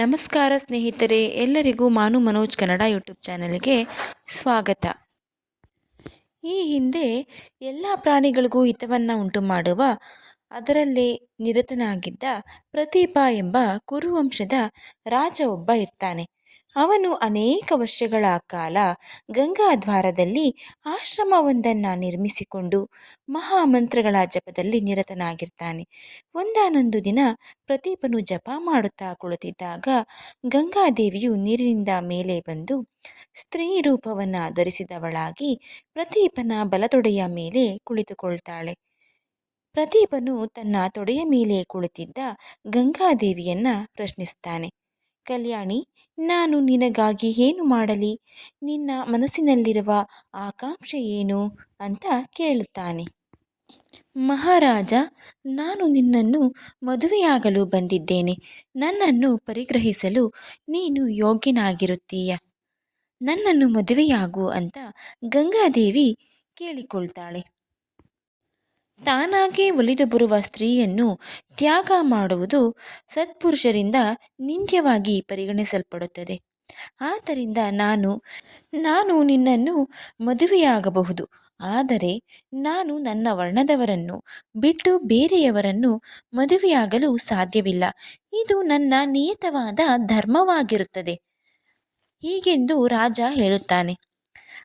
ನಮಸ್ಕಾರ ಸ್ನೇಹಿತರೆ, ಎಲ್ಲರಿಗೂ ಮಾನು ಮನೋಜ್ ಕನ್ನಡ ಯೂಟ್ಯೂಬ್ ಚಾನಲ್ಗೆ ಸ್ವಾಗತ. ಈ ಹಿಂದೆ ಎಲ್ಲ ಪ್ರಾಣಿಗಳಿಗೂ ಹಿತವನ್ನು ಉಂಟು ಮಾಡುವ ಅದರಲ್ಲೇ ನಿರತನಾಗಿದ್ದ ಪ್ರತಿಭಾ ಎಂಬ ಕುರುವಂಶದ ರಾಜ ಒಬ್ಬ ಇರ್ತಾನೆ. ಅವನು ಅನೇಕ ವರ್ಷಗಳ ಕಾಲ ಗಂಗಾದ್ವಾರದಲ್ಲಿ ಆಶ್ರಮವೊಂದನ್ನು ನಿರ್ಮಿಸಿಕೊಂಡು ಮಹಾಮಂತ್ರಗಳ ಜಪದಲ್ಲಿ ನಿರತನಾಗಿರ್ತಾನೆ. ಒಂದಾನೊಂದು ದಿನ ಪ್ರದೀಪನು ಜಪ ಮಾಡುತ್ತಾ ಕುಳಿತಿದ್ದಾಗ ಗಂಗಾದೇವಿಯು ನೀರಿನಿಂದ ಮೇಲೆ ಬಂದು ಸ್ತ್ರೀ ರೂಪವನ್ನು ಧರಿಸಿದವಳಾಗಿ ಪ್ರದೀಪನ ಬಲತೊಡೆಯ ಮೇಲೆ ಕುಳಿತುಕೊಳ್ತಾಳೆ. ಪ್ರದೀಪನು ತನ್ನ ತೊಡೆಯ ಮೇಲೆ ಕುಳಿತಿದ್ದ ಗಂಗಾದೇವಿಯನ್ನು ಪ್ರಶ್ನಿಸ್ತಾನೆ. ಕಲ್ಯಾಣಿ, ನಾನು ನಿನಗಾಗಿ ಏನು ಮಾಡಲಿ? ನಿನ್ನ ಮನಸ್ಸಿನಲ್ಲಿರುವ ಆಕಾಂಕ್ಷೆ ಏನು? ಅಂತ ಕೇಳುತ್ತಾನೆ. ಮಹಾರಾಜ, ನಾನು ನಿನ್ನನ್ನು ಮದುವೆಯಾಗಲು ಬಂದಿದ್ದೇನೆ. ನನ್ನನ್ನು ಪರಿಗ್ರಹಿಸಲು ನೀನು ಯೋಗ್ಯನಾಗಿರುತ್ತೀಯ. ನನ್ನನ್ನು ಮದುವೆಯಾಗು ಅಂತ ಗಂಗಾದೇವಿ ಕೇಳಿಕೊಳ್ತಾಳೆ. ತಾನಾಗೇ ಒಲಿದು ಬರುವ ಸ್ತ್ರೀಯನ್ನು ತ್ಯಾಗ ಮಾಡುವುದು ಸತ್ಪುರುಷರಿಂದ ನಿಂದ್ಯವಾಗಿ ಪರಿಗಣಿಸಲ್ಪಡುತ್ತದೆ. ಆದ್ದರಿಂದ ನಾನು ನಾನು ನಿನ್ನನ್ನು ಮದುವೆಯಾಗಬಹುದು. ಆದರೆ ನಾನು ನನ್ನ ವರ್ಣದವರನ್ನು ಬಿಟ್ಟು ಬೇರೆಯವರನ್ನು ಮದುವೆಯಾಗಲು ಸಾಧ್ಯವಿಲ್ಲ. ಇದು ನನ್ನ ನಿಯತವಾದ ಧರ್ಮವಾಗಿರುತ್ತದೆ. ಹೀಗೆಂದು ರಾಜ ಹೇಳುತ್ತಾನೆ.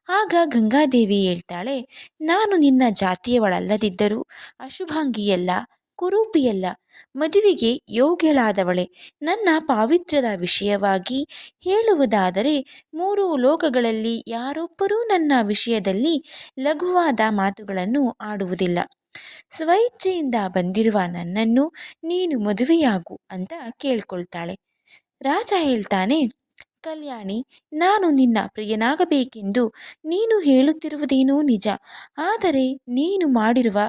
ಆಗ ಗಂಗಾದೇವಿ ಹೇಳ್ತಾಳೆ, ನಾನು ನಿನ್ನ ಜಾತಿಯವಳಲ್ಲದಿದ್ದರೂ ಅಶುಭಾಂಗಿಯಲ್ಲ ಕುರೂಪಿಯಲ್ಲ ಮದುವೆಗೆ ಯೋಗ್ಯಳಾದವಳೆ. ನನ್ನ ಪಾವಿತ್ರ್ಯದ ವಿಷಯವಾಗಿ ಹೇಳುವುದಾದರೆ ಮೂರು ಲೋಕಗಳಲ್ಲಿ ಯಾರೊಬ್ಬರೂ ನನ್ನ ವಿಷಯದಲ್ಲಿ ಲಘುವಾದ ಮಾತುಗಳನ್ನು ಆಡುವುದಿಲ್ಲ. ಸ್ವಇಚ್ಛೆಯಿಂದ ಬಂದಿರುವ ನನ್ನನ್ನು ನೀನು ಮದುವೆಯಾಗು ಅಂತ ಕೇಳ್ಕೊಳ್ತಾಳೆ. ರಾಜ ಹೇಳ್ತಾನೆ ಕಲ್ಯಾಣಿ, ನಾನು ನಿನ್ನ ಪ್ರಿಯನಾಗಬೇಕೆಂದು ನೀನು ಹೇಳುತ್ತಿರುವುದೇನೋ ನಿಜ. ಆದರೆ ನೀನು ಮಾಡಿರುವ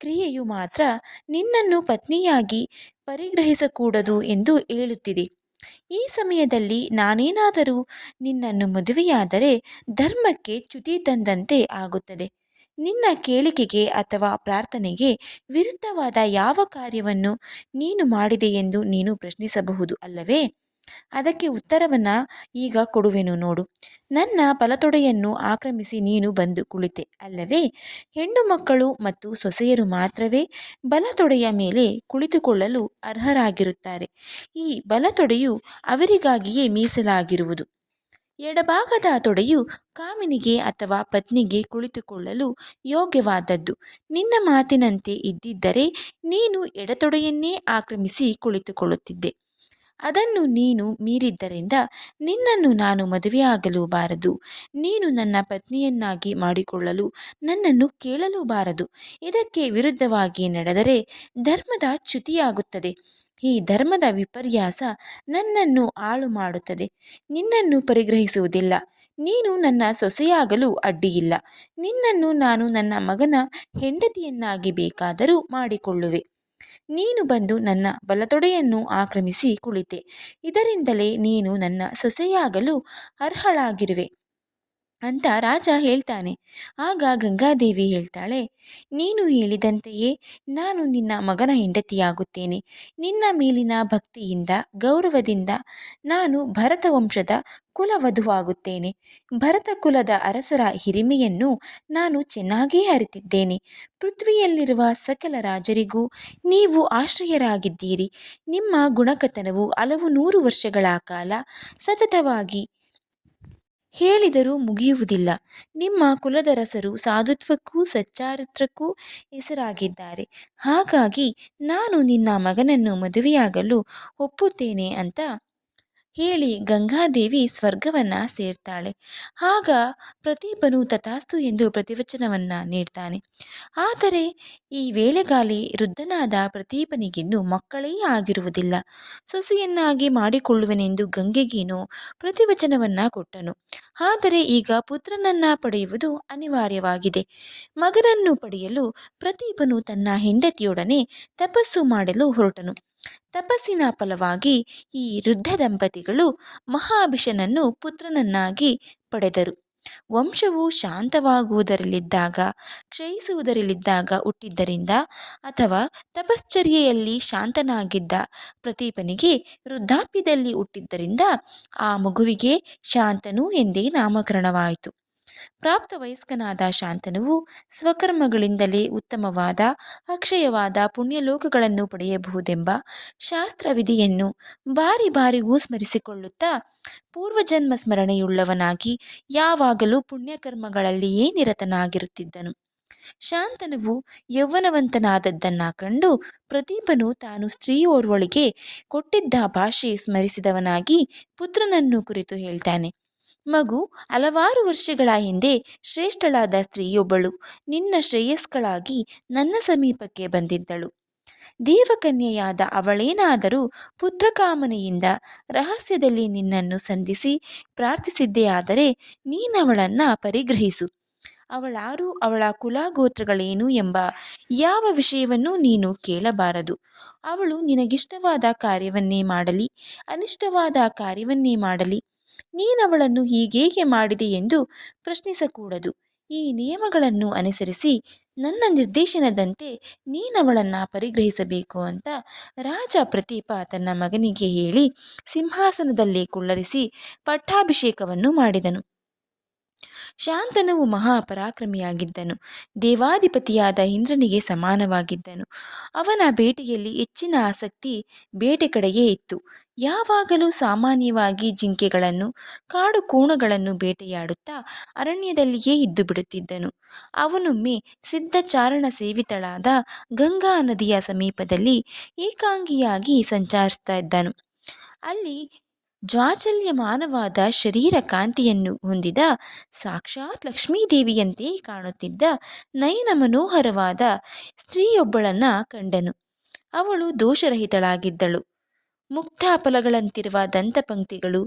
ಕ್ರಿಯೆಯು ಮಾತ್ರ ನಿನ್ನನ್ನು ಪತ್ನಿಯಾಗಿ ಪರಿಗ್ರಹಿಸಕೂಡದು ಎಂದು ಹೇಳುತ್ತಿದೆ. ಈ ಸಮಯದಲ್ಲಿ ನಾನೇನಾದರೂ ನಿನ್ನನ್ನು ಮದುವೆಯಾದರೆ ಧರ್ಮಕ್ಕೆ ಚ್ಯುತಿ ತಂದಂತೆ ಆಗುತ್ತದೆ. ನಿನ್ನ ಕೇಳಿಕೆಗೆ ಅಥವಾ ಪ್ರಾರ್ಥನೆಗೆ ವಿರುದ್ಧವಾದ ಯಾವ ಕಾರ್ಯವನ್ನು ನೀನು ಮಾಡಿದೆ ಎಂದು ನೀನು ಪ್ರಶ್ನಿಸಬಹುದು ಅಲ್ಲವೇ? ಅದಕ್ಕೆ ಉತ್ತರವನ್ನು ಈಗ ಕೊಡುವೆನು ನೋಡು. ನನ್ನ ಬಲತೊಡೆಯನ್ನು ಆಕ್ರಮಿಸಿ ನೀನು ಬಂದು ಕುಳಿತೆ. ಅಲ್ಲವೇ, ಹೆಣ್ಣು ಮಕ್ಕಳು ಮತ್ತು ಸೊಸೆಯರು ಮಾತ್ರವೇ ಬಲತೊಡೆಯ ಮೇಲೆ ಕುಳಿತುಕೊಳ್ಳಲು ಅರ್ಹರಾಗಿರುತ್ತಾರೆ. ಈ ಬಲತೊಡೆಯು ಅವರಿಗಾಗಿಯೇ ಮೀಸಲಾಗಿರುವುದು. ಎಡಭಾಗದ ತೊಡೆಯು ಕಾಮಿನಿಗೆ ಅಥವಾ ಪತ್ನಿಗೆ ಕುಳಿತುಕೊಳ್ಳಲು ಯೋಗ್ಯವಾದದ್ದು. ನಿನ್ನ ಮಾತಿನಂತೆ ಇದ್ದಿದ್ದರೆ ನೀನು ಎಡತೊಡೆಯನ್ನೇ ಆಕ್ರಮಿಸಿ ಕುಳಿತುಕೊಳ್ಳುತ್ತಿದ್ದೆ. ಅದನ್ನು ನೀನು ಮೀರಿದ್ದರಿಂದ ನಿನ್ನನ್ನು ನಾನು ಮದುವೆಯಾಗಲು ಬಾರದು ನೀನು ನನ್ನ ಪತ್ನಿಯನ್ನಾಗಿ ಮಾಡಿಕೊಳ್ಳಲು ನನ್ನನ್ನು ಕೇಳಲು ಬಾರದು ಇದಕ್ಕೆ ವಿರುದ್ಧವಾಗಿ ನಡೆದರೆ ಧರ್ಮದ ಚ್ಯುತಿಯಾಗುತ್ತದೆ. ಈ ಧರ್ಮದ ವಿಪರ್ಯಾಸ ನನ್ನನ್ನು ಹಾಳು ಮಾಡುತ್ತದೆ ನಿನ್ನನ್ನು ಪರಿಗ್ರಹಿಸುವುದಿಲ್ಲ. ನೀನು ನನ್ನ ಸೊಸೆಯಾಗಲು ಅಡ್ಡಿಯಿಲ್ಲ. ನಿನ್ನನ್ನು ನಾನು ನನ್ನ ಮಗನ ಹೆಂಡತಿಯನ್ನಾಗಿ ಬೇಕಾದರೂ ಮಾಡಿಕೊಳ್ಳುವೆ. ನೀನು ಬಂದು ನನ್ನ ಬಲತೊಡೆಯನ್ನು ಆಕ್ರಮಿಸಿ ಕುಳಿತೆ. ಇದರಿಂದಲೇ ನೀನು ನನ್ನ ಸೊಸೆಯಾಗಲು ಅರ್ಹಳಾಗಿರುವೆ. ಅಂತ ರಾಜ ಹೇಳ್ತಾನೆ. ಆಗ ಗಂಗಾದೇವಿ ಹೇಳ್ತಾಳೆ, ನೀನು ಹೇಳಿದಂತೆಯೇ ನಾನು ನಿನ್ನ ಮಗನ ಹೆಂಡತಿಯಾಗುತ್ತೇನೆ. ನಿನ್ನ ಮೇಲಿನ ಭಕ್ತಿಯಿಂದ, ಗೌರವದಿಂದ ನಾನು ಭರತ ವಂಶದ ಕುಲವಧುವಾಗುತ್ತೇನೆ ಭರತ ಕುಲದ ಅರಸರ ಹಿರಿಮೆಯನ್ನು ನಾನು ಚೆನ್ನಾಗೇ ಅರಿತಿದ್ದೇನೆ. ಪೃಥ್ವಿಯಲ್ಲಿರುವ ಸಕಲ ರಾಜರಿಗೂ ನೀವು ಆಶ್ರಯರಾಗಿದ್ದೀರಿ. ನಿಮ್ಮ ಗುಣಕಥನವು ಹಲವು ನೂರು ವರ್ಷಗಳ ಕಾಲ ಸತತವಾಗಿ ಹೇಳಿದರೂ ಮುಗಿಯುವುದಿಲ್ಲ. ನಿಮ್ಮ ಕುಲದರಸರು ಸಾಧುತ್ವಕ್ಕೂ ಸಚ್ಚಾರಿತ್ರಕ್ಕೂ ಹೆಸರಾಗಿದ್ದಾರೆ. ಹಾಗಾಗಿ ನಾನು ನಿನ್ನ ಮಗನನ್ನು ಮದುವೆಯಾಗಲು ಒಪ್ಪುತ್ತೇನೆ ಅಂತ ಹೇಳಿ ಗಂಗಾದೇವಿ ಸ್ವರ್ಗವನ್ನು ಸೇರ್ತಾಳೆ. ಆಗ ಪ್ರತಿಭನು ತಥಾಸ್ತು ಎಂದು ಪ್ರತಿವಚನವನ್ನು ನೀಡ್ತಾನೆ. ಆದರೆ ಈ ವೇಳೆಗಾಲಿ ವೃದ್ಧನಾದ ಪ್ರತಿಭನಿಗಿನ್ನೂ ಮಕ್ಕಳೇ ಆಗಿರುವುದಿಲ್ಲ. ಸೊಸೆಯನ್ನಾಗಿ ಮಾಡಿಕೊಳ್ಳುವನೆಂದು ಗಂಗೆಗೇನೋ ಪ್ರತಿವಚನವನ್ನು ಕೊಟ್ಟನು. ಆದರೆ ಈಗ ಪುತ್ರನನ್ನ ಪಡೆಯುವುದು ಅನಿವಾರ್ಯವಾಗಿದೆ. ಮಗನನ್ನು ಪಡೆಯಲು ಪ್ರತಿಭನು ತನ್ನ ಹೆಂಡತಿಯೊಡನೆ ತಪಸ್ಸು ಮಾಡಲು ಹೊರಟನು. ತಪಸ್ಸಿನ ಫಲವಾಗಿ ಈ ವೃದ್ಧ ದಂಪತಿಗಳು ಮಹಾಭಿಷನನ್ನು ಪುತ್ರನನ್ನಾಗಿ ಪಡೆದರು. ವಂಶವು ಶಾಂತವಾಗುವುದರಲ್ಲಿದ್ದಾಗ, ಕ್ಷಯಿಸುವುದರಲ್ಲಿದ್ದಾಗ ಹುಟ್ಟಿದ್ದರಿಂದ ಅಥವಾ ತಪಶ್ಚರ್ಯೆಯಲ್ಲಿ ಶಾಂತನಾಗಿದ್ದ ಪ್ರತೀಪನಿಗೆ ವೃದ್ಧಾಪ್ಯದಲ್ಲಿ ಹುಟ್ಟಿದ್ದರಿಂದ ಆ ಮಗುವಿಗೆ ಶಾಂತನು ಎಂದೇ ನಾಮಕರಣವಾಯಿತು. ಪ್ರಾಪ್ತವಯಸ್ಕನಾದ ಶಾಂತನುವು ಸ್ವಕರ್ಮಗಳಿಂದಲೇ ಉತ್ತಮವಾದ, ಅಕ್ಷಯವಾದ ಪುಣ್ಯಲೋಕಗಳನ್ನು ಪಡೆಯಬಹುದೆಂಬ ಶಾಸ್ತ್ರವಿಧಿಯನ್ನು ಬಾರಿ ಬಾರಿಗೂ ಸ್ಮರಿಸಿಕೊಳ್ಳುತ್ತಾ ಪೂರ್ವಜನ್ಮ ಸ್ಮರಣೆಯುಳ್ಳವನಾಗಿ ಯಾವಾಗಲೂ ಪುಣ್ಯಕರ್ಮಗಳಲ್ಲಿಯೇ ನಿರತನಾಗಿರುತ್ತಿದ್ದನು. ಶಾಂತನವು ಯೌವನವಂತನಾದದ್ದನ್ನ ಕಂಡು ಪ್ರದೀಪನು ತಾನು ಸ್ತ್ರೀಯೋರ್ವಳಿಗೆ ಕೊಟ್ಟಿದ್ದ ಭಾಷೆ ಸ್ಮರಿಸಿದವನಾಗಿ ಪುತ್ರನನ್ನು ಕುರಿತು ಹೇಳ್ತಾನೆ. ಮಗು ಹಲವಾರು ವರ್ಷಗಳ ಹಿಂದೆ ಶ್ರೇಷ್ಠಳಾದ ಸ್ತ್ರೀಯೊಬ್ಬಳು. ನಿನ್ನ ಶ್ರೇಯಸ್ಕಳಾಗಿ ನನ್ನ ಸಮೀಪಕ್ಕೆ ಬಂದಿದ್ದಳು. ದೇವಕನ್ಯೆಯಾದ ಅವಳೇನಾದರೂ ಪುತ್ರಕಾಮನೆಯಿಂದ ರಹಸ್ಯದಲ್ಲಿ ನಿನ್ನನ್ನು ಸಂಧಿಸಿ ಪ್ರಾರ್ಥಿಸಿದ್ದೇ ಆದರೆ ನೀನವಳನ್ನು ಪರಿಗ್ರಹಿಸು. ಅವಳಾರು ಅವಳ ಕುಲಗೋತ್ರಗಳೇನು ಎಂಬ ಯಾವ ವಿಷಯವನ್ನೂ ನೀನು ಕೇಳಬಾರದು. ಅವಳು ನಿನಗಿಷ್ಟವಾದ ಕಾರ್ಯವನ್ನೇ ಮಾಡಲಿ, ಅನಿಷ್ಟವಾದ ಕಾರ್ಯವನ್ನೇ ಮಾಡಲಿ ನೀನವಳನ್ನು ಹೀಗೇಕೆ ಮಾಡಿದೆ ಎಂದು ಪ್ರಶ್ನಿಸಕೂಡದು. ಈ ನಿಯಮಗಳನ್ನು ಅನುಸರಿಸಿ ನನ್ನ ನಿರ್ದೇಶನದಂತೆ ನೀನವಳನ್ನು ಪರಿಗ್ರಹಿಸಬೇಕು ಅಂತ ರಾಜ ಪ್ರತೀಪ ತನ್ನ ಮಗನಿಗೆ ಹೇಳಿ ಸಿಂಹಾಸನದಲ್ಲಿ ಕುಳ್ಳರಿಸಿ ಪಟ್ಟಾಭಿಷೇಕವನ್ನು ಮಾಡಿದನು. ಶಾಂತನವು ಮಹಾಪರಾಕ್ರಮಿಯಾಗಿದ್ದನು. ದೇವಾಧಿಪತಿಯಾದ ಇಂದ್ರನಿಗೆ ಸಮಾನವಾಗಿದ್ದನು. ಅವನ ಬೇಟೆಯಲ್ಲಿ ಹೆಚ್ಚಿನ ಆಸಕ್ತಿ ಬೇಟೆ ಕಡೆಯೇ ಇತ್ತು. ಯಾವಾಗಲೂ ಸಾಮಾನ್ಯವಾಗಿ ಜಿಂಕೆಗಳನ್ನು, ಕಾಡು ಕೋಣಗಳನ್ನು ಬೇಟೆಯಾಡುತ್ತಾ ಅರಣ್ಯದಲ್ಲಿಯೇ ಇದ್ದು ಬಿಡುತ್ತಿದ್ದನು. ಅವನೊಮ್ಮೆ ಸಿದ್ಧಚಾರಣ ಸೇವಿತಳಾದ ಗಂಗಾ ನದಿಯ ಸಮೀಪದಲ್ಲಿ ಏಕಾಂಗಿಯಾಗಿ ಸಂಚರಿಸ್ತಾ ಇದ್ದನು. ಅಲ್ಲಿ ಜ್ವಾಚಲ್ಯಮಾನವಾದ ಶರೀರ ಕಾಂತಿಯನ್ನು ಹೊಂದಿದ ಸಾಕ್ಷಾತ್ ಲಕ್ಷ್ಮೀದೇವಿಯಂತೆ ಕಾಣುತ್ತಿದ್ದ ನಯನ ಮನೋಹರವಾದ ಸ್ತ್ರೀಯೊಬ್ಬಳನ್ನ ಕಂಡನು. ಅವಳು ದೋಷರಹಿತಳಾಗಿದ್ದಳು. ಮುಕ್ತಾಫಲಗಳಂತಿರುವ ದಂತಪಂಕ್ತಿಗಳು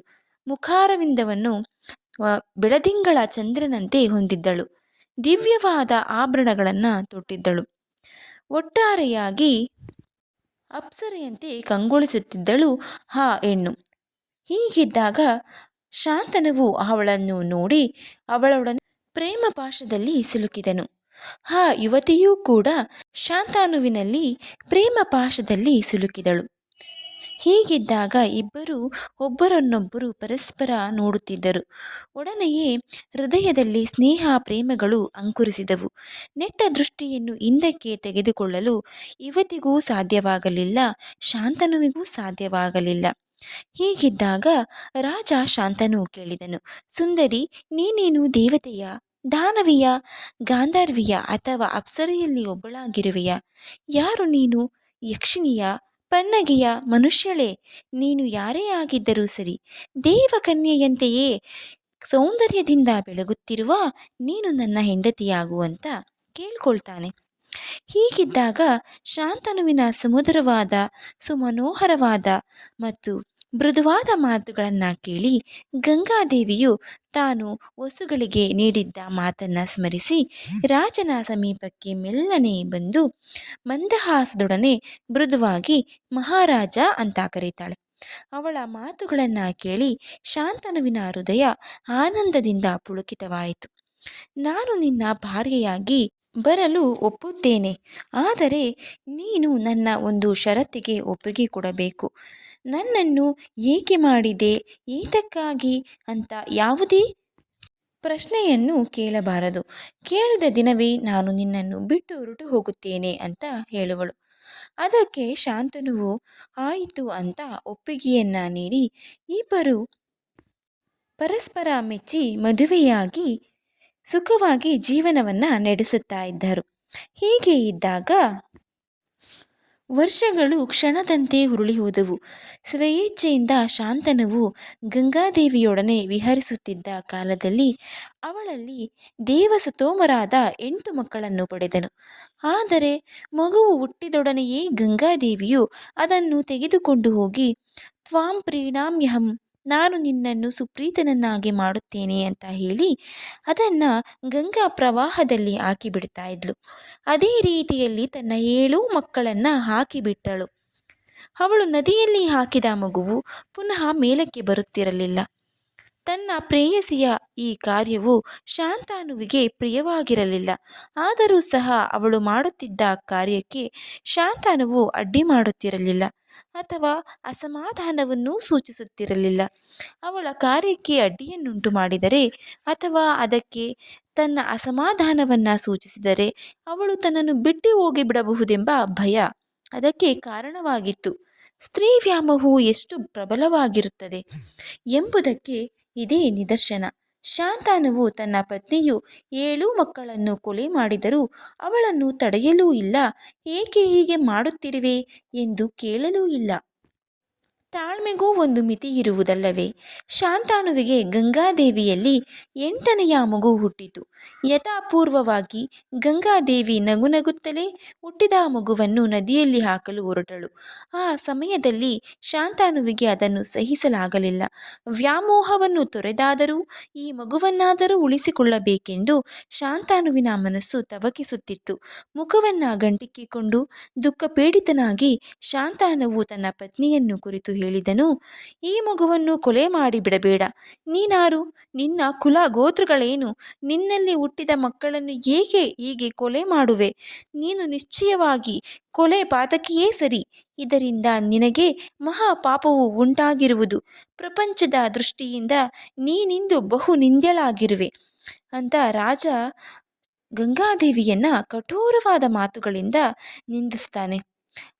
ಮುಖಾರವಿಂದವನ್ನು ಬೆಳದಿಂಗಳ ಚಂದ್ರನಂತೆ ಹೊಂದಿದ್ದಳು. ದಿವ್ಯವಾದ ಆಭರಣಗಳನ್ನು ತೊಟ್ಟಿದ್ದಳು. ಒಟ್ಟಾರೆಯಾಗಿ ಅಪ್ಸರೆಯಂತೆ ಕಂಗೊಳಿಸುತ್ತಿದ್ದಳು ಆ ಹೆಣ್ಣು. ಹೀಗಿದ್ದಾಗ ಶಾಂತನವು ಅವಳನ್ನು ನೋಡಿ ಅವಳೊಡನೆ ಪ್ರೇಮ ಪಾಶದಲ್ಲಿ ಸಿಲುಕಿದನು. ಆ ಯುವತಿಯೂ ಕೂಡ ಶಾಂತಾನುವಿನಲ್ಲಿ ಪ್ರೇಮ ಪಾಶದಲ್ಲಿ ಸಿಲುಕಿದಳು. ಹೀಗಿದ್ದಾಗ ಇಬ್ಬರು ಒಬ್ಬರನ್ನೊಬ್ಬರು ಪರಸ್ಪರ ನೋಡುತ್ತಿದ್ದರು. ಒಡನೆಯೇ ಹೃದಯದಲ್ಲಿ ಸ್ನೇಹ ಪ್ರೇಮಗಳು ಅಂಕುರಿಸಿದವು. ನೆಟ್ಟ ದೃಷ್ಟಿಯನ್ನು ಹಿಂದಕ್ಕೆ ತೆಗೆದುಕೊಳ್ಳಲು ಯುವತಿಗೂ ಸಾಧ್ಯವಾಗಲಿಲ್ಲ, ಶಾಂತನುವಿಗೂ ಸಾಧ್ಯವಾಗಲಿಲ್ಲ. ಹೀಗಿದ್ದಾಗ ರಾಜ ಶಾಂತನು ಕೇಳಿದನು, ಸುಂದರಿ, ನೀನೇನು ದೇವತೆಯ, ದಾನವಿಯ, ಗಾಂಧರ್ವಿಯ ಅಥವಾ ಅಪ್ಸರೆಯಲ್ಲಿ ಒಬ್ಬಳಾಗಿರುವೆಯ? ಯಾರು ನೀನು ಯಕ್ಷಿಣಿಯ ಪನ್ನಗೆಯ ಮನುಷ್ಯಳೇ, ನೀನು ಯಾರೇ ಆಗಿದ್ದರೂ ಸರಿ, ದೇವಕನ್ಯೆಯಂತೆಯೇ ಸೌಂದರ್ಯದಿಂದ ಬೆಳಗುತ್ತಿರುವ ನೀನು ನನ್ನ ಹೆಂಡತಿಯಾಗುವಂತ ಕೇಳ್ಕೊಳ್ತಾನೆ. ಹೀಗಿದ್ದಾಗ ಶಾಂತನುವಿನ ಸುಮಧುರವಾದ, ಸುಮನೋಹರವಾದ ಮತ್ತು ಮೃದುವಾದ ಮಾತುಗಳನ್ನು ಕೇಳಿ ಗಂಗಾದೇವಿಯು ತಾನು ವಸುಗಳಿಗೆ ನೀಡಿದ್ದ ಮಾತನ್ನು ಸ್ಮರಿಸಿ ರಾಜನ ಸಮೀಪಕ್ಕೆ ಮೆಲ್ಲನೆ ಬಂದು ಮಂದಹಾಸದೊಡನೆ ಮೃದುವಾಗಿ ಮಹಾರಾಜ ಅಂತ ಕರೀತಾಳೆ. ಅವಳ ಮಾತುಗಳನ್ನು ಕೇಳಿ ಶಾಂತನುವಿನ ಹೃದಯ ಆನಂದದಿಂದ ಪುಳುಕಿತವಾಯಿತು. ನಾನು ನಿನ್ನ ಭಾರ್ಯೆಯಾಗಿ ಬರಲು ಒಪ್ಪುತ್ತೇನೆ, ಆದರೆ ನೀನು ನನ್ನ ಒಂದು ಷರತ್ತಿಗೆ ಒಪ್ಪಿಗೆ ಕೊಡಬೇಕು. ನನ್ನನ್ನು ಏಕೆ ಮಾಡಿದೆ? ಏತಕ್ಕಾಗಿ? ಅಂತ ಯಾವುದೇ ಪ್ರಶ್ನೆಯನ್ನು ಕೇಳಬಾರದು. ಕೇಳಿದ ದಿನವೇ ನಾನು ನಿನ್ನನ್ನು ಬಿಟ್ಟು ಹೊರಟು ಹೋಗುತ್ತೇನೆ ಅಂತ ಹೇಳುವಳು. ಅದಕ್ಕೆ ಶಾಂತನುವು, ಆಯಿತು ಅಂತ ಒಪ್ಪಿಗೆಯನ್ನ ನೀಡಿ, ಇಬ್ಬರು ಪರಸ್ಪರ ಮೆಚ್ಚಿ ಮದುವೆಯಾಗಿ ಸುಖವಾಗಿ ಜೀವನವನ್ನ ನಡೆಸುತ್ತಾ ಇದ್ದರು. ಹೀಗೆ ಇದ್ದಾಗ ವರ್ಷಗಳು ಕ್ಷಣದಂತೆ ಉರುಳಿ ಹೋದವು ಸ್ವೇಚ್ಛೆಯಿಂದ ಶಾಂತನವು ಗಂಗಾದೇವಿಯೊಡನೆ ವಿಹರಿಸುತ್ತಿದ್ದ ಕಾಲದಲ್ಲಿ ಅವಳಲ್ಲಿ ದೇವಸತೋಮರಾದ ಎಂಟು ಮಕ್ಕಳನ್ನು ಪಡೆದನು. ಆದರೆ ಮಗುವು ಹುಟ್ಟಿದೊಡನೆಯೇ ಗಂಗಾದೇವಿಯು ಅದನ್ನು ತೆಗೆದುಕೊಂಡು ಹೋಗಿ, ತ್ವಾಂ ಪ್ರೀಣಾಮ್ಯಹಂ ನಾನು ನಿನ್ನನ್ನು ಸುಪ್ರೀತನನ್ನಾಗಿ ಮಾಡುತ್ತೇನೆ ಅಂತ ಹೇಳಿ ಅದನ್ನು ಗಂಗಾ ಪ್ರವಾಹದಲ್ಲಿ ಹಾಕಿಬಿಡ್ತಾ ಇದ್ಲು. ಅದೇ ರೀತಿಯಲ್ಲಿ ತನ್ನ ಏಳು ಮಕ್ಕಳನ್ನು ಹಾಕಿಬಿಟ್ಟಳು. ಅವಳು ನದಿಯಲ್ಲಿ ಹಾಕಿದ ಮಗುವು ಪುನಃ ಮೇಲಕ್ಕೆ ಬರುತ್ತಿರಲಿಲ್ಲ. ತನ್ನ ಪ್ರೇಯಸಿಯ ಈ ಕಾರ್ಯವು ಶಾಂತಾನುವಿಗೆ ಪ್ರಿಯವಾಗಿರಲಿಲ್ಲ. ಆದರೂ ಸಹ ಅವಳು ಮಾಡುತ್ತಿದ್ದ ಕಾರ್ಯಕ್ಕೆ ಶಾಂತಾನುವು ಅಡ್ಡಿ ಮಾಡುತ್ತಿರಲಿಲ್ಲ. ಅಥವಾ ಅಸಮಾಧಾನವನ್ನು ಸೂಚಿಸುತ್ತಿರಲಿಲ್ಲ. ಅವಳ ಕಾರ್ಯಕ್ಕೆ ಅಡ್ಡಿಯನ್ನುಂಟು ಮಾಡಿದರೆ ಅಥವಾ ಅದಕ್ಕೆ ತನ್ನ ಅಸಮಾಧಾನವನ್ನು ಸೂಚಿಸಿದರೆ ಅವಳು ತನ್ನನ್ನು ಬಿಟ್ಟು ಹೋಗಿಬಿಡಬಹುದೆಂಬ ಭಯ ಅದಕ್ಕೆ ಕಾರಣವಾಗಿತ್ತು. ಸ್ತ್ರೀ ವ್ಯಾಮೋಹವು ಎಷ್ಟು ಪ್ರಬಲವಾಗಿರುತ್ತದೆ ಎಂಬುದಕ್ಕೆ ಇದೇ ನಿದರ್ಶನ. ಶಾಂತಾನುವು ತನ್ನ ಪತ್ನಿಯು ಏಳು ಮಕ್ಕಳನ್ನು ಕೊಲೆ ಮಾಡಿದರೂ ಅವಳನ್ನು ತಡೆಯಲೂ ಇಲ್ಲ. ಏಕೆ ಹೀಗೆ ಮಾಡುತ್ತಿರುವೆ? ಎಂದು ಕೇಳಲೂ ಇಲ್ಲ. ತಾಳ್ಮೆಗೂ ಒಂದು ಮಿತಿ ಇರುವುದಲ್ಲವೇ? ಶಾಂತಾನುವಿಗೆ ಗಂಗಾದೇವಿಯಲ್ಲಿ ಎಂಟನೆಯ ಮಗು ಹುಟ್ಟಿತು. ಯಥಾಪೂರ್ವವಾಗಿ ಗಂಗಾದೇವಿ ನಗುನಗುತ್ತಲೇ ಹುಟ್ಟಿದ ಮಗುವನ್ನು ನದಿಯಲ್ಲಿ ಹಾಕಲು ಹೊರಟಳು. ಆ ಸಮಯದಲ್ಲಿ ಶಾಂತಾನುವಿಗೆ ಅದನ್ನು ಸಹಿಸಲಾಗಲಿಲ್ಲ. ವ್ಯಾಮೋಹವನ್ನು ತೊರೆದಾದರೂ, ಈ ಮಗುವನ್ನಾದರೂ ಉಳಿಸಿಕೊಳ್ಳಬೇಕೆಂದು ಶಾಂತಾನುವಿನ ಮನಸ್ಸು ತವಕಿಸುತ್ತಿತ್ತು. ಮುಖವನ್ನು ಗಂಟಿಕ್ಕಿಕೊಂಡು ದುಃಖಪೀಡಿತನಾಗಿ ಶಾಂತಾನುವು ತನ್ನ ಪತ್ನಿಯನ್ನು ಕುರಿತು ಹೇಳಿದನು. ಈ ಮಗುವನ್ನು ಕೊಲೆ ಮಾಡಿ ಬಿಡಬೇಡ ನೀನಾರು ನಿನ್ನ ಕುಲ ಗೋತ್ರಗಳೇನು? ನಿನ್ನಲ್ಲಿ ಹುಟ್ಟಿದ ಮಕ್ಕಳನ್ನು ಏಕೆ ಹೀಗೆ ಕೊಲೆ ಮಾಡುವೆ? ನೀನು ನಿಶ್ಚಯವಾಗಿ ಕೊಲೆ ಪಾತಕಿಯೇ ಸರಿ. ಇದರಿಂದ ನಿನಗೆ ಮಹಾ ಪಾಪವು ಉಂಟಾಗಿರುವುದು. ಪ್ರಪಂಚದ ದೃಷ್ಟಿಯಿಂದ ನೀನಿಂದು ಬಹು ನಿಂದ್ಯಳಾಗಿರುವೆ. ಅಂತ ರಾಜ ಗಂಗಾದೇವಿಯನ್ನ ಕಠೋರವಾದ ಮಾತುಗಳಿಂದ ನಿಂದಿಸ್ತಾನೆ.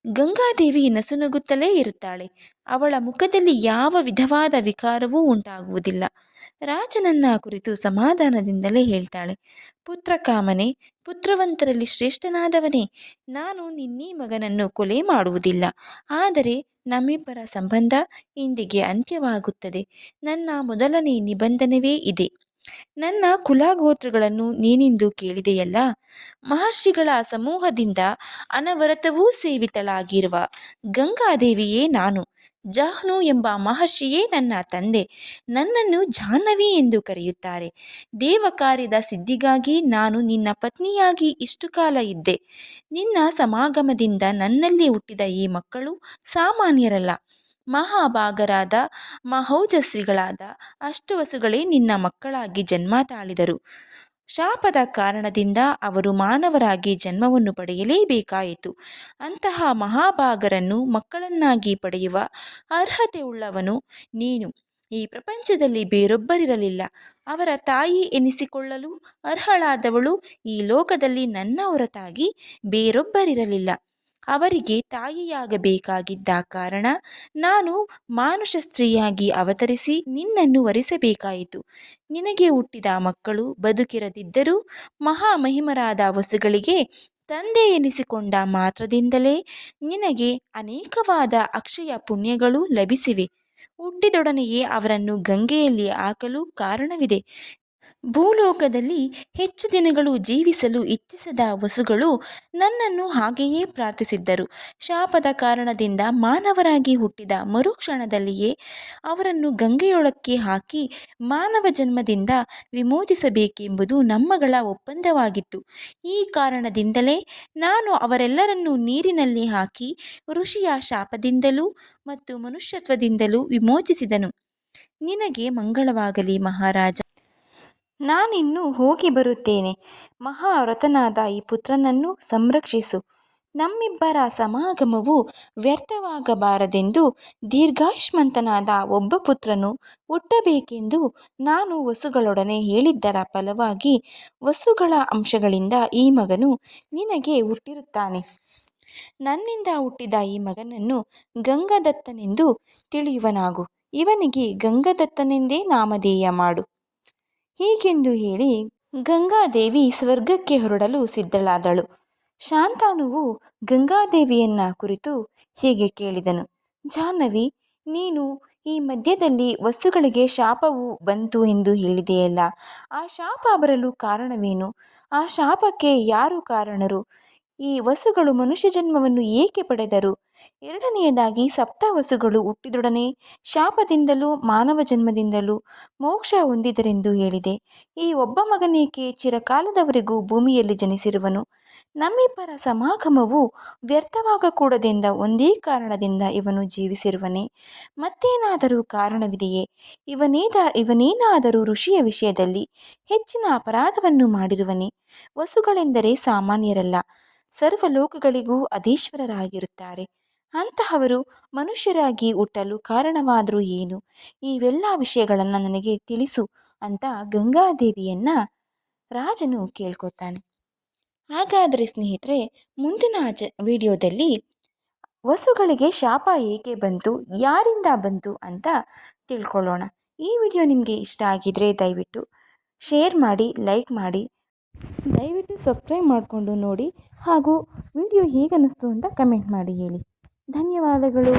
ಗಂಗಾದೇವಿ ನಸುನಗುತ್ತಲೇ ಇರುತ್ತಾಳೆ. ಅವಳ ಮುಖದಲ್ಲಿ ಯಾವ ವಿಧವಾದ ವಿಕಾರವೂ ಉಂಟಾಗುವುದಿಲ್ಲ. ರಾಜನನ್ನ ಕುರಿತು ಸಮಾಧಾನದಿಂದಲೇ ಹೇಳ್ತಾಳೆ, ಪುತ್ರ ಕಾಮನೆ, ಪುತ್ರವಂತರಲ್ಲಿ ಶ್ರೇಷ್ಠನಾದವನೇ, ನಾನು ನಿನ್ನೀ ಮಗನನ್ನು ಕೊಲೆ ಮಾಡುವುದಿಲ್ಲ. ಆದರೆ ನಮ್ಮಿಬ್ಬರ ಸಂಬಂಧ ಇಂದಿಗೆ ಅಂತ್ಯವಾಗುತ್ತದೆ. ನನ್ನ ಮೊದಲನೇ ನಿಬಂಧನವೇ ಇದೆ. ನನ್ನ ಕುಲಗೋತ್ರಗಳನ್ನು ನೀನೆಂದು ಕೇಳಿದೆಯಲ್ಲ? ಮಹರ್ಷಿಗಳ ಸಮೂಹದಿಂದ ಅನವರತವೂ ಸೇವಿತಳಾಗಿರುವ ಗಂಗಾದೇವಿಯೇ ನಾನು. ಜಾಹ್ನು ಎಂಬ ಮಹರ್ಷಿಯೇ ನನ್ನ ತಂದೆ. ನನ್ನನ್ನು ಜಾಹ್ನವಿ ಎಂದು ಕರೆಯುತ್ತಾರೆ. ದೇವ ಕಾರ್ಯದ ಸಿದ್ಧಿಗಾಗಿ ನಾನು ನಿನ್ನ ಪತ್ನಿಯಾಗಿ ಇಷ್ಟು ಕಾಲ ಇದ್ದೆ. ನಿನ್ನ ಸಮಾಗಮದಿಂದ ನನ್ನಲ್ಲಿ ಹುಟ್ಟಿದ ಈ ಮಕ್ಕಳು ಸಾಮಾನ್ಯರಲ್ಲ. ಮಹಾಭಾಗರಾದ ಮಹೌಜಸ್ವಿಗಳಾದ ಅಷ್ಟವಸುಗಳೇ ನಿನ್ನ ಮಕ್ಕಳಾಗಿ ಜನ್ಮ ತಾಳಿದರು ಶಾಪದ ಕಾರಣದಿಂದ ಅವರು ಮಾನವರಾಗಿ ಜನ್ಮವನ್ನು ಪಡೆಯಲೇಬೇಕಾಯಿತು. ಅಂತಹ ಮಹಾಭಾಗರನ್ನು ಮಕ್ಕಳನ್ನಾಗಿ ಪಡೆಯುವ ಅರ್ಹತೆ ಉಳ್ಳವನು ನೀನು. ಈ ಪ್ರಪಂಚದಲ್ಲಿ ಬೇರೊಬ್ಬರಿರಲಿಲ್ಲ. ಅವರ ತಾಯಿ ಎನಿಸಿಕೊಳ್ಳಲು ಅರ್ಹಳಾದವಳು ಈ ಲೋಕದಲ್ಲಿ ನನ್ನ ಹೊರತಾಗಿ ಬೇರೊಬ್ಬರಿರಲಿಲ್ಲ. ಅವರಿಗೆ ತಾಯಿಯಾಗಬೇಕಾಗಿದ್ದ ಕಾರಣ ನಾನು ಮಾನುಷ ಸ್ತ್ರೀಯಾಗಿ ಅವತರಿಸಿ ನಿನ್ನನ್ನು ವರಿಸಬೇಕಾಯಿತು. ನಿನಗೆ ಹುಟ್ಟಿದ ಮಕ್ಕಳು ಬದುಕಿರದಿದ್ದರೂ ಮಹಾಮಹಿಮರಾದ ವಸುಗಳಿಗೆ ತಂದೆ ಎನಿಸಿಕೊಂಡ ಮಾತ್ರದಿಂದಲೇ ನಿನಗೆ ಅನೇಕವಾದ ಅಕ್ಷಯ ಪುಣ್ಯಗಳು ಲಭಿಸಿವೆ. ಹುಟ್ಟಿದೊಡನೆಯೇ ಅವರನ್ನು ಗಂಗೆಯಲ್ಲಿ ಹಾಕಲು ಕಾರಣವಿದೆ. ಭೂಲೋಕದಲ್ಲಿ ಹೆಚ್ಚು ದಿನಗಳು ಜೀವಿಸಲು ಇಚ್ಛಿಸದ ವಸುಗಳು ನನ್ನನ್ನು ಹಾಗೆಯೇ ಪ್ರಾರ್ಥಿಸಿದ್ದರು. ಶಾಪದ ಕಾರಣದಿಂದ ಮಾನವರಾಗಿ ಹುಟ್ಟಿದ ಮರುಕ್ಷಣದಲ್ಲಿಯೇ ಅವರನ್ನು ಗಂಗೆಯೊಳಕ್ಕೆ ಹಾಕಿ ಮಾನವ ಜನ್ಮದಿಂದ ವಿಮೋಚಿಸಬೇಕೆಂಬುದು ನಮ್ಮಗಳ ಒಪ್ಪಂದವಾಗಿತ್ತು. ಈ ಕಾರಣದಿಂದಲೇ ನಾನು ಅವರೆಲ್ಲರನ್ನೂ ನೀರಿನಲ್ಲಿ ಹಾಕಿ ಋಷಿಯ ಶಾಪದಿಂದಲೂ ಮತ್ತು ಮನುಷ್ಯತ್ವದಿಂದಲೂ ವಿಮೋಚಿಸಿದನು. ನಿನಗೆ ಮಂಗಳವಾಗಲಿ ಮಹಾರಾಜ. ನಾನಿನ್ನು ಹೋಗಿ ಬರುತ್ತೇನೆ. ಮಹಾವ್ರತನಾದ ಈ ಪುತ್ರನನ್ನು ಸಂರಕ್ಷಿಸು. ನಮ್ಮಿಬ್ಬರ ಸಮಾಗಮವು ವ್ಯರ್ಥವಾಗಬಾರದೆಂದು ದೀರ್ಘಾಯುಷ್ಮಂತನಾದ ಒಬ್ಬ ಪುತ್ರನು ಹುಟ್ಟಬೇಕೆಂದು ನಾನು ವಸುಗಳೊಡನೆ ಹೇಳಿದ್ದರ ಫಲವಾಗಿ ವಸುಗಳ ಅಂಶಗಳಿಂದ ಈ ಮಗನು ನಿನಗೆ ಹುಟ್ಟಿರುತ್ತಾನೆ. ನನ್ನಿಂದ ಹುಟ್ಟಿದ ಈ ಮಗನನ್ನು ಗಂಗದತ್ತನೆಂದು ತಿಳಿಯುವನಾಗು. ಇವನಿಗೆ ಗಂಗದತ್ತನೆಂದೇ ನಾಮಧೇಯ ಮಾಡು. ಹೀಗೆಂದು ಹೇಳಿ ಗಂಗಾದೇವಿ ಸ್ವರ್ಗಕ್ಕೆ ಹೊರಡಲು ಸಿದ್ಧಳಾದಳು. ಶಾಂತಾನುವು ಗಂಗಾದೇವಿಯನ್ನ ಕುರಿತು ಹೀಗೆ ಕೇಳಿದನು. ಜಾಹ್ನವಿ, ನೀನು ಈ ಮಧ್ಯದಲ್ಲಿ ವಸ್ತುಗಳಿಗೆ ಶಾಪವು ಬಂತು ಎಂದು ಹೇಳಿದೆಯಲ್ಲ, ಆ ಶಾಪ ಬರಲು ಕಾರಣವೇನು? ಆ ಶಾಪಕ್ಕೆ ಯಾರು ಕಾರಣರು? ಈ ವಸುಗಳು ಮನುಷ್ಯ ಜನ್ಮವನ್ನು ಏಕೆ ಪಡೆದರು? ಎರಡನೆಯದಾಗಿ ಸಪ್ತವಸುಗಳು ಹುಟ್ಟಿದೊಡನೆ ಶಾಪದಿಂದಲೂ ಮಾನವ ಜನ್ಮದಿಂದಲೂ ಮೋಕ್ಷ ಹೊಂದಿದರೆಂದು ಹೇಳಿದೆ. ಈ ಒಬ್ಬ ಮಗನೇಕೆ ಚಿರಕಾಲದವರೆಗೂ ಭೂಮಿಯಲ್ಲಿ ಜನಿಸಿರುವನು? ನಮ್ಮಿಬ್ಬರ ಸಮಾಗಮವು ವ್ಯರ್ಥವಾಗಕೂಡದೆಂದ ಒಂದೇ ಕಾರಣದಿಂದ ಇವನು ಜೀವಿಸಿರುವನೇ. ಮತ್ತೇನಾದರೂ ಕಾರಣವಿದೆಯೇ? ಇವನೇದ ಇವನೇನಾದರೂ ಋಷಿಯ ವಿಷಯದಲ್ಲಿ ಹೆಚ್ಚಿನ ಅಪರಾಧವನ್ನು ಮಾಡಿರುವನೇ. ವಸುಗಳೆಂದರೆ ಸಾಮಾನ್ಯರಲ್ಲ. ಸರ್ವಲೋಕಗಳಿಗೂ ಅಧೀಶ್ವರರಾಗಿರುತ್ತಾರೆ. ಅಂತಹವರು ಮನುಷ್ಯರಾಗಿ ಹುಟ್ಟಲು ಕಾರಣವಾದರೂ ಏನು? ಇವೆಲ್ಲ ವಿಷಯಗಳನ್ನು ನನಗೆ ತಿಳಿಸು ಅಂತ ಗಂಗಾದೇವಿಯನ್ನು ರಾಜನು ಕೇಳ್ಕೊತಾನೆ. ಹಾಗಾದರೆ ಸ್ನೇಹಿತರೆ, ಮುಂದಿನ ಜ ವಿಡಿಯೋದಲ್ಲಿ ವಸುಗಳಿಗೆ ಶಾಪ ಏಕೆ ಬಂತು, ಯಾರಿಂದ ಬಂತು ಅಂತ ತಿಳ್ಕೊಳ್ಳೋಣ. ಈ ವಿಡಿಯೋ ನಿಮಗೆ ಇಷ್ಟ ಆಗಿದರೆ ದಯವಿಟ್ಟು ಶೇರ್ ಮಾಡಿ, ಲೈಕ್ ಮಾಡಿ. ದಯವಿಟ್ಟು ಸಬ್ಸ್ಕ್ರೈಬ್ ಮಾಡಿಕೊಂಡು ನೋಡಿ. ಹಾಗೂ ವಿಡಿಯೋ ಹೇಗನ್ನಿಸ್ತು ಅಂತ ಕಮೆಂಟ್ ಮಾಡಿ ಹೇಳಿ. ಧನ್ಯವಾದಗಳು.